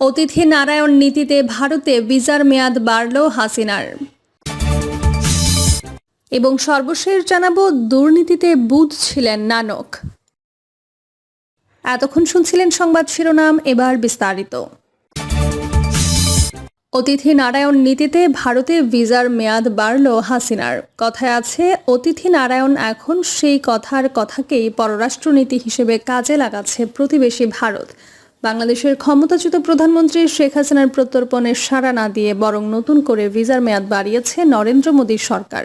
অতিথি নারায়ণ নীতিতে ভারতে ভিসার মেয়াদ বাড়ল হাসিনার। এবং সর্বশেষ জানাব, দুর্নীতিতে বুধ ছিলেন নানক। এতক্ষণ শুনছিলেন সংবাদ শিরোনাম, এবার বিস্তারিত। অতিথি নারায়ণ নীতিতে ভারতে ভিসার মেয়াদ বাড়ল হাসিনার। কথায় আছে, অতিথি নারায়ণ এখন সেই কথার কথাকেই পররাষ্ট্রনীতি হিসেবে কাজে লাগাচ্ছে প্রতিবেশী ভারত। বাংলাদেশের ক্ষমতাচ্যুত প্রধানমন্ত্রী শেখ হাসিনার প্রত্যর্পণে সাড়া না দিয়ে বরং নতুন করে ভিসার মেয়াদ বাড়িয়েছে নরেন্দ্র মোদীর সরকার।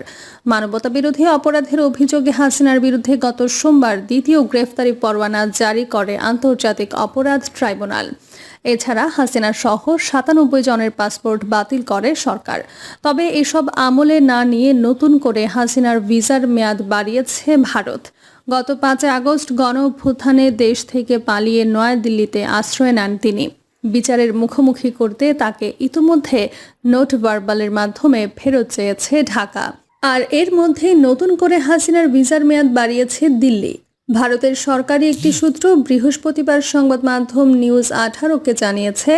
মানবতা বিরোধী অপরাধের অভিযোগে হাসিনার বিরুদ্ধে গত সোমবার দ্বিতীয় গ্রেফতারি পরোয়ানা জারি করে আন্তর্জাতিক অপরাধ ট্রাইব্যুনাল। এছাড়া হাসিনা সহ সাতানব্বই জনের পাসপোর্ট বাতিল করে সরকার। তবে এসব আমলে না নিয়ে নতুন করে হাসিনার ভিসার মেয়াদ বাড়িয়েছে ভারত। গত পাঁচই আগস্ট গণ অভ্যুত্থানে দেশ থেকে পালিয়ে নয়াদিল্লিতে আশ্রয় নেন তিনি। বিচারের মুখোমুখি করতে তাকে ইতোমধ্যে নোট ভার্বালের মাধ্যমে ফেরত চেয়েছে ঢাকা। আর এর মধ্যে নতুন করে হাসিনার ভিসার মেয়াদ বাড়িয়েছে দিল্লি। ভারতের সরকারি একটি সূত্র বৃহস্পতিবার সংবাদ মাধ্যম নিউজ আঠারোকে জানিয়েছে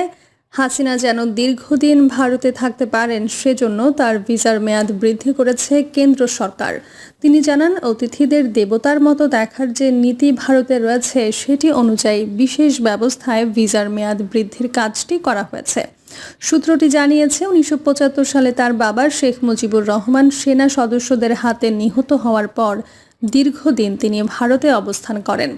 হাসিনা যেন দীর্ঘদিন ভারতে থাকতে পারেন, সেজন্য তার ভিসার মেয়াদ বৃদ্ধি করেছে কেন্দ্র সরকার। তিনি জানান, অতিথিদের দেবতার মতো দেখার যে নীতি ভারতে রয়েছে, সেটি অনুযায়ী বিশেষ ব্যবস্থায় ভিসার মেয়াদ বৃদ্ধির কাজটি করা হয়েছে। সূত্রটি জানিয়েছে, উনিশশো পঁচাত্তর সালে তার বাবা শেখ মুজিবুর রহমান সেনা সদস্যদের হাতে নিহত হওয়ার পর দীর্ঘদিন তিনি ভারতে অবস্থান করেন।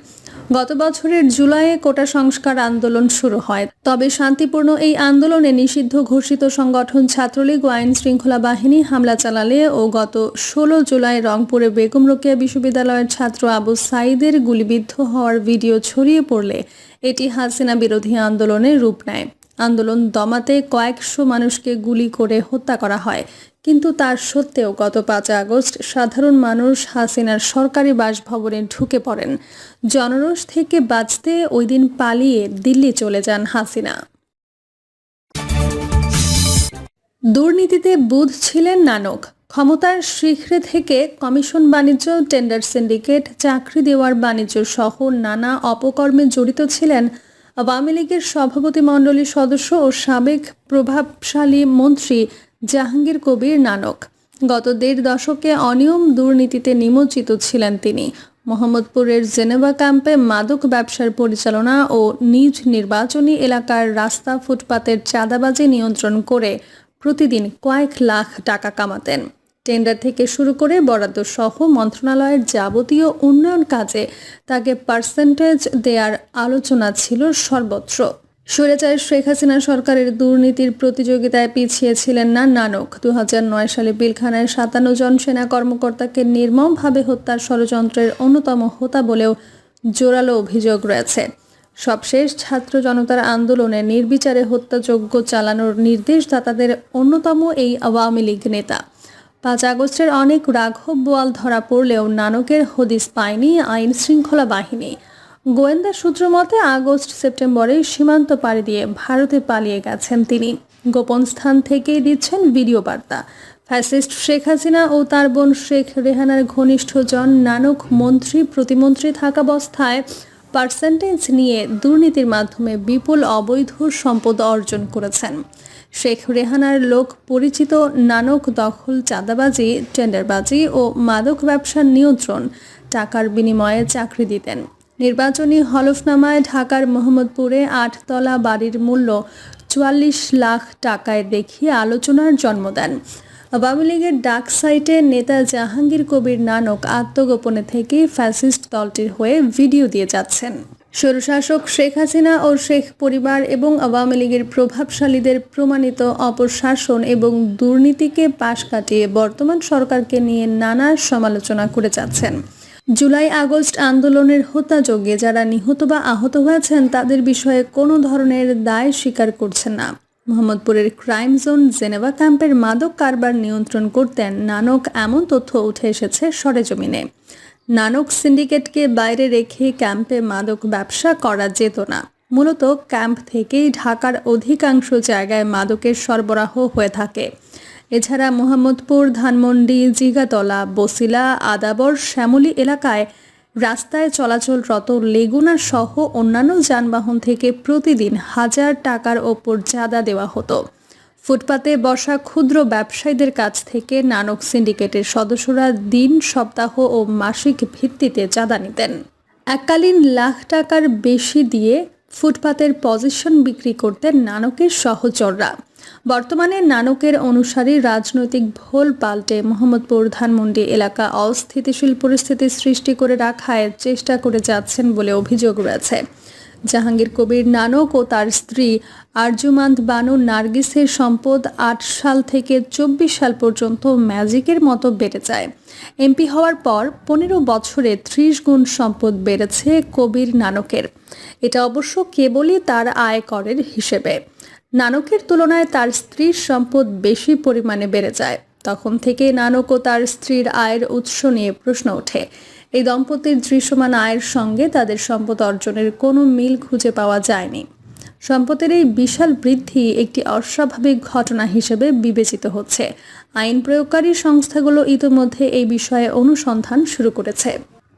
গত বছরের জুলাইয়ে কোটা সংস্কার আন্দোলন শুরু হয়। তবে শান্তিপূর্ণ এই আন্দোলনে নিষিদ্ধ ঘোষিত সংগঠন ছাত্রলীগ ও আইন শৃঙ্খলা বাহিনী হামলা চালালে ও গত ষোলো জুলাই রংপুরে বেগম রোকেয়া বিশ্ববিদ্যালয়ের ছাত্র আবু সাইদের গুলিবিদ্ধ হওয়ার ভিডিও ছড়িয়ে পড়লে এটি হাসিনা বিরোধী আন্দোলনে রূপ নেয়। আন্দোলন দমাতে কয়েকশো মানুষকে গুলি করে হত্যা করা হয়। কিন্তু তার সত্ত্বেও গত পাঁচ আগস্ট সাধারণ মানুষ হাসিনার সরকারি বাসভবনে ঢুকে পড়েন। জনরোষ থেকে বাঁচতে ওই দিন পালিয়ে দিল্লি চলে যান হাসিনা। দুর্নীতিতে বুধ ছিলেন নানক। ক্ষমতার শীঘ্রে থেকে কমিশন বাণিজ্য, টেন্ডার সিন্ডিকেট, চাকরি দেওয়ার বাণিজ্য সহ নানা অপকর্মে জড়িত ছিলেন আওয়ামী লীগের সভাপতি মণ্ডলীর সদস্য ও সাবেক প্রভাবশালী মন্ত্রী জাহাঙ্গীর কবির নানক। গত দেড় দশকে অনিয়ম দুর্নীতিতে নিমজ্জিত ছিলেন তিনি। মোহাম্মদপুরের জেনেভা ক্যাম্পে মাদক ব্যবসার পরিচালনা ও নিজ নির্বাচনী এলাকার রাস্তা ফুটপাতের চাঁদাবাজি নিয়ন্ত্রণ করে প্রতিদিন কয়েক লাখ টাকা কামাতেন। টেন্ডার থেকে শুরু করে বরাদ্দ সহ মন্ত্রণালয়ের যাবতীয় উন্নয়ন কাজে তাকে পার্সেন্টেজ দেওয়ার আলোচনা ছিল সর্বত্র। স্বৈরাচার শেখ হাসিনা সরকারের দুর্নীতির প্রতিযোগিতায় পিছিয়ে ছিলেন না নানক। দু নয় সালে বিলখানায় সাতান্ন জন সেনা কর্মকর্তাকে নির্মমভাবে হত্যার ষড়যন্ত্রের অন্যতম হোতা বলেও জোরালো অভিযোগ রয়েছে। সবশেষ ছাত্র জনতার আন্দোলনে নির্বিচারে হত্যাযজ্ঞ চালানোর নির্দেশদাতাদের অন্যতম এই আওয়ামী লীগ নেতা। পাঁচ আগস্টের অনেক রাঘব বোয়াল ধরা পড়লেও নানকের হদিস পায়নি আইন শৃঙ্খলা বাহিনী। গোয়েন্দা সূত্র মতে, আগস্ট সেপ্টেম্বরে সীমান্ত পাড়ি দিয়ে ভারতে পালিয়ে গেছেন তিনি। গোপন স্থান থেকেই দিচ্ছেন ভিডিও বার্তা। ফ্যাসিস্ট শেখ হাসিনা ও তার বোন শেখ রেহানার ঘনিষ্ঠ জন নানক মন্ত্রী, প্রতিমন্ত্রী থাকাবস্থায় পার্সেন্টেজ নিয়ে দুর্নীতির মাধ্যমে বিপুল অবৈধ সম্পদ অর্জন করেছেন। শেখ রেহানার লোক পরিচিত নানক দখল, চাঁদাবাজি, টেন্ডারবাজি ও মাদক ব্যবসার নিয়ন্ত্রণ, টাকার বিনিময়ে চাকরি দিতেন। নির্বাচনী হলফনামায় ঢাকার মোহাম্মদপুরে আটতলা বাড়ির মূল্য চুয়াল্লিশ লাখ টাকায় দেখিয়ে আলোচনার জন্ম দেন। আওয়ামী লীগের ডাক সাইটে নেতা জাহাঙ্গীর কবির নানক আত্মগোপনে থেকে ফ্যাসিস্ট দলটির হয়ে ভিডিও দিয়ে যাচ্ছেন। স্বৈরশাসক শেখ হাসিনা ও শেখ পরিবার এবং আওয়ামী লীগের প্রভাবশালীদের প্রমাণিত অপশাসন এবং দুর্নীতিকে পাশ কাটিয়ে বর্তমান সরকারকে নিয়ে নানা সমালোচনা করে যাচ্ছেন। জুলাই আগস্ট আন্দোলনের হত্যাযজ্ঞে যারা নিহত বা আহত হয়েছেন, তাদের বিষয়ে কোনো ধরনের দায় স্বীকার করছে না। মোহাম্মদপুরের ক্রাইম জোন জেনেভা ক্যাম্পের মাদক কারবার নিয়ন্ত্রণ করতেন নানক এমন তথ্য উঠে এসেছে সরেজমিনে। নানক সিন্ডিকেটকে বাইরে রেখে ক্যাম্পে মাদক ব্যবসা করা যেত না। মূলত ক্যাম্প থেকেই ঢাকার অধিকাংশ জায়গায় মাদকের সরবরাহ হয়ে থাকে। এছাড়া মোহাম্মদপুর, ধানমন্ডি, জিগাতলা, বসিলা, আদাবর, শ্যামলী এলাকায় রাস্তায় চলাচলরত লেগুনা সহ অন্যান্য যানবাহন থেকে প্রতিদিন হাজার টাকার ওপর চাঁদা দেওয়া হতো। ফুটপাতে বসা ক্ষুদ্র ব্যবসায়ীদের কাছ থেকে নানক সিন্ডিকেটের সদস্যরা দিন, সপ্তাহ ও মাসিক ভিত্তিতে চাঁদা নিতেন। এককালীন লাখ টাকার বেশি দিয়ে ফুটপাতের পজিশন বিক্রি করতেন নানকের সহচররা। বর্তমানে নানকের অনুসারী রাজনৈতিক ভোল পাল্টে মোহাম্মদপুর ধানমন্ডি এলাকা অস্থিতিশীল পরিস্থিতি সৃষ্টি করে রাখায় চেষ্টা করে যাচ্ছেন বলে অভিযোগ রয়েছে। জাহাঙ্গীর কবির নানক ও তার স্ত্রী আরজুমান্দ বানু নার্গিসের সম্পদ আট সাল থেকে চব্বিশ সাল পর্যন্ত ম্যাজিকের মতো বেড়ে যায়। এমপি হওয়ার পর পনেরো বছরে ত্রিশ গুণ সম্পদ বেড়েছে কবির নানকের। এটা অবশ্য কেবলই তার আয় করের হিসেবে। নানকের তুলনায় তার স্ত্রীর সম্পদ বেশি পরিমাণে বেড়ে যায়। তখন থেকে নানক ও তার স্ত্রীর আয়ের উৎস নিয়ে প্রশ্ন ওঠে। এই দম্পতির দৃশ্যমান আয়ের সঙ্গে তাদের সম্পদ অর্জনের কোনো মিল খুঁজে পাওয়া যায়নি। সম্পদের এই বিশাল বৃদ্ধি একটি অস্বাভাবিক ঘটনা হিসেবে বিবেচিত হচ্ছে। আইন প্রয়োগকারী সংস্থাগুলো ইতোমধ্যে এই বিষয়ে অনুসন্ধান শুরু করেছে।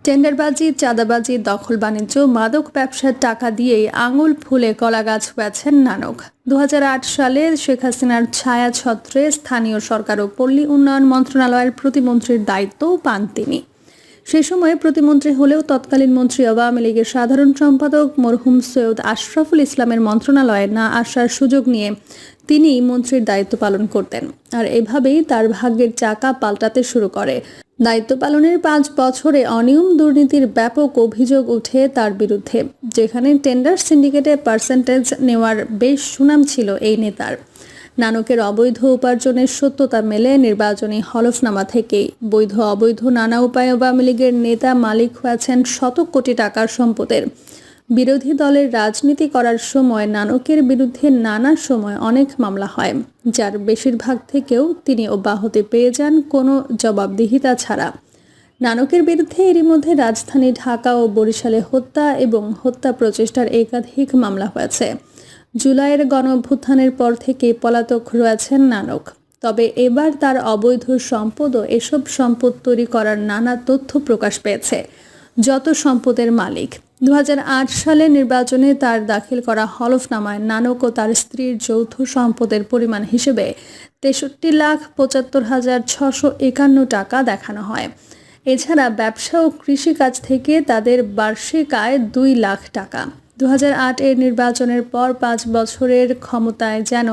টেন্ডারবাজি, চাঁদাবাজি, দখল বাণিজ্য, মাদক ব্যবসার টাকা দিয়েই আঙুল ফুলে কলাগাছ হয়েছেন নানক। দু সালে শেখ হাসিনার ছায়া ছত্রে স্থানীয় সরকার ও পল্লী উন্নয়ন মন্ত্রণালয়ের প্রতিমন্ত্রীর দায়িত্বও পান তিনি। সে সময় প্রতিমন্ত্রী হলেও তৎকালীন মন্ত্রী আওয়ামী লীগের সাধারণ সম্পাদক মরহুম সৈয়দ আশরাফুল ইসলামের মন্ত্রণালয়ে না আসার সুযোগ নিয়ে তিনি মন্ত্রীর দায়িত্ব পালন করতেন। আর এভাবেই তার ভাগ্যের চাকা পাল্টাতে শুরু করে। দায়িত্ব পালনের পাঁচ বছরে অনিয়ম দুর্নীতির ব্যাপক অভিযোগ উঠে তার বিরুদ্ধে, যেখানে টেন্ডার সিন্ডিকেটে পার্সেন্টেজ নেওয়ার বেশ সুনাম ছিল এই নেতার। নানকের অবৈধ উপার্জনের সত্যতা মেলে নির্বাচনী হলফনামা থেকেই। বৈধ অবৈধ নানা উপায়ে আওয়ামী লীগের নেতা মালিক হয়েছেন শত কোটি টাকার সম্পদের। বিরোধী দলের রাজনীতি করার সময় নানকের বিরুদ্ধে নানা সময় অনেক মামলা হয়, যার বেশিরভাগ থেকেও তিনি অব্যাহতি পেয়ে যান কোনো জবাবদিহিতা ছাড়া। নানকের বিরুদ্ধে এরই মধ্যে রাজধানী ঢাকা ও বরিশালে হত্যা এবং হত্যা প্রচেষ্টার একাধিক মামলা হয়েছে। জুলাইয়ের গণঅভ্যুত্থানের পর থেকে পলাতক রয়েছেন নানক। তবে এবার তার অবৈধ সম্পদ ও এসব সম্পদ তৈরি করার নানা তথ্য প্রকাশ পেয়েছে। যত সম্পদের মালিক দু সালে নির্বাচনে তার দাখিল করা হলফনামায় নানক ও তার স্ত্রীর যৌথ সম্পদের পরিমাণ হিসেবে তেষট্টি লাখ পঁচাত্তর হাজার ছশো একান্ন টাকা দেখানো হয়। এছাড়া ব্যবসা ও কৃষিকাজ থেকে তাদের বার্ষিক আয় দুই লাখ টাকা। দু হাজার আট এর নির্বাচনের পর পাঁচ বছরের ক্ষমতায় যেন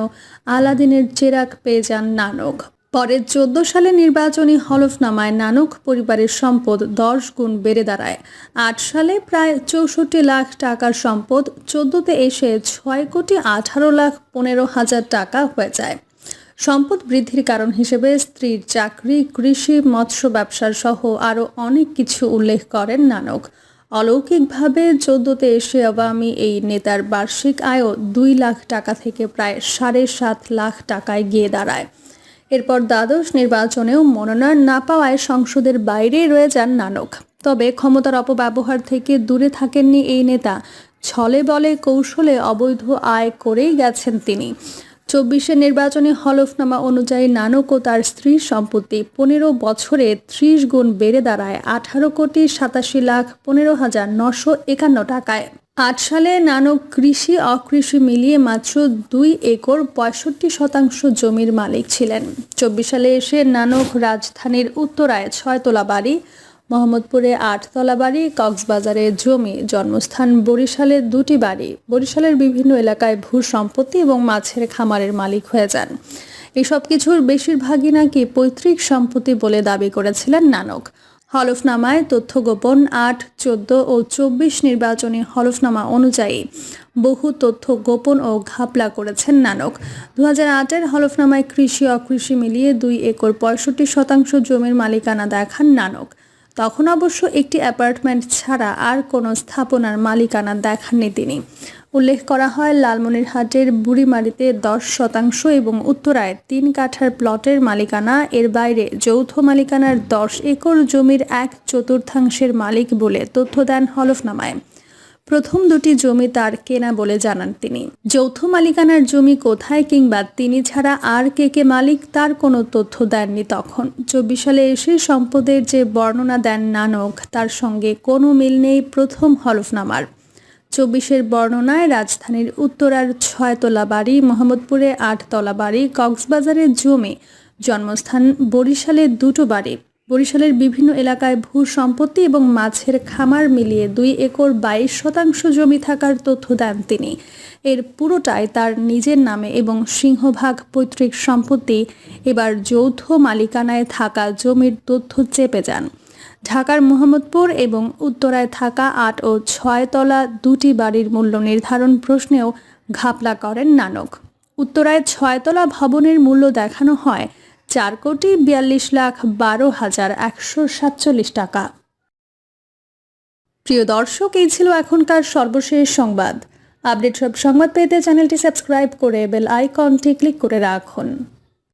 আলাদিনের চেরাগ পেয়ে যান নানক। পরে চোদ্দ সালে নির্বাচনী হলফনামায় নানক পরিবারের সম্পদ দশ গুণ বেড়ে দাঁড়ায়। আট সালে প্রায় চৌষট্টি লাখ টাকার সম্পদ, চোদ্দতে এসে ছয় কোটি আঠারো লাখ পনেরো হাজার টাকা হয়ে যায়। সম্পদ বৃদ্ধির কারণ হিসেবে স্ত্রীর চাকরি, কৃষি, মৎস্য ব্যবসার সহ আরও অনেক কিছু উল্লেখ করেন নানক। অলৌকিকভাবে চোদ্দতে এসে আওয়ামী এই নেতার বার্ষিক আয়ও দুই লাখ টাকা থেকে প্রায় সাড়ে সাত লাখ টাকায় গিয়ে দাঁড়ায়। এরপর দ্বাদশ নির্বাচনেও মনোনয়ন না পাওয়ায় সংসদের বাইরে রয়ে যান নানক। তবে ক্ষমতার অপব্যবহার থেকে দূরে থাকেননি এই নেতা। ছলে বলে কৌশলে অবৈধ আয় করেই গেছেন তিনি। চব্বিশের নির্বাচনী হলফনামা অনুযায়ী নানক ও তার স্ত্রীর সম্পত্তি পনেরো বছরে ত্রিশ গুণ বেড়ে দাঁড়ায় আঠারো কোটি সাতাশি লাখ পনেরো হাজার নশো একান্ন টাকায়। আট সালে নানক কৃষি অকৃষি মিলিয়ে মাত্র দুই একর পঁয়ষট্টি শতাংশ জমির মালিক ছিলেন। চব্বিশ সালে এসে নানক রাজধানীর উত্তরায় ছয়তলা বাড়ি মোহাম্মদপুরে আটতলা বাড়ি, কক্সবাজারে জমি, জন্মস্থান বরিশালে দুটি বাড়ি। বরিশালের বিভিন্ন এলাকায় ভূ সম্পত্তি এবং মাছের খামারের মালিক হয়ে যান। এসব কিছুর বেশিরভাগই নাকি পৈতৃক সম্পত্তি বলে দাবি করেছিলেন নানক। হলফনামায় তথ্য গোপন আট, চোদ্দ ও চব্বিশ নির্বাচনী হলফনামা অনুযায়ী বহু তথ্য গোপন ও ঘাপলা করেছেন নানক। দু হাজার আটের হলফনামায় কৃষি অকৃষি মিলিয়ে দুই একর পঁয়ষট্টি শতাংশ জমির মালিকানা দেখান নানক। তখন অবশ্য একটি অ্যাপার্টমেন্ট ছাড়া আর কোনো স্থাপনার মালিকানা দেখাননি তিনি। উল্লেখ করা হয়, লালমনিরহাটের বুড়িমারিতে দশ শতাংশ এবং উত্তরায় তিন কাঠার প্লটের মালিকানা, এর বাইরে যৌথ মালিকানার দশ একর জমির এক চতুর্থাংশের মালিক বলে তথ্য দেন হলফনামায়। প্রথম দুটি জমি তার কেনা বলে জানান তিনি। যৌথ মালিকানার জমি কোথায় কিংবা তিনি ছাড়া আর কে কে মালিক তার কোনো তথ্য দেননি তখন। চব্বিশ সালে এসে সম্পদের যে বর্ণনা দেন নানক, তার সঙ্গে কোনো মিল নেই প্রথম হলফনামার। চব্বিশের বর্ণনায় রাজধানীর উত্তরার ছয়তলা বাড়ি, মোহাম্মদপুরে আটতলা বাড়ি, কক্সবাজারের জমি, জন্মস্থান বরিশালের দুটো বাড়ি। বরিশালের বিভিন্ন এলাকায় ভূ সম্পত্তি এবং মাছের খামার মিলিয়ে দুই একর বাইশ শতাংশ জমি থাকার তথ্য দেন তিনি। এর পুরোটাই তার নিজের নামে এবং সিংহভাগ পৈতৃক সম্পত্তি এবার যৌথ মালিকানায় থাকা জমির তথ্য চেপে যান। ঢাকার মোহাম্মদপুর এবং উত্তরায় থাকা আট ও ছয় তলা দুটি বাড়ির মূল্য নির্ধারণ প্রশ্নেও ঘাপলা করেন নানক। উত্তরায় ছয়তলা ভবনের মূল্য দেখানো হয় চার কোটি বিয়াল্লিশ লাখ বারো হাজার একশো সাতচল্লিশ টাকা। প্রিয় দর্শক, এই ছিল এখনকার সর্বশেষ সংবাদ। আপডেট সব সংবাদ পেতে চ্যানেলটি সাবস্ক্রাইব করে বেল আইকনটি ক্লিক করে রাখুন।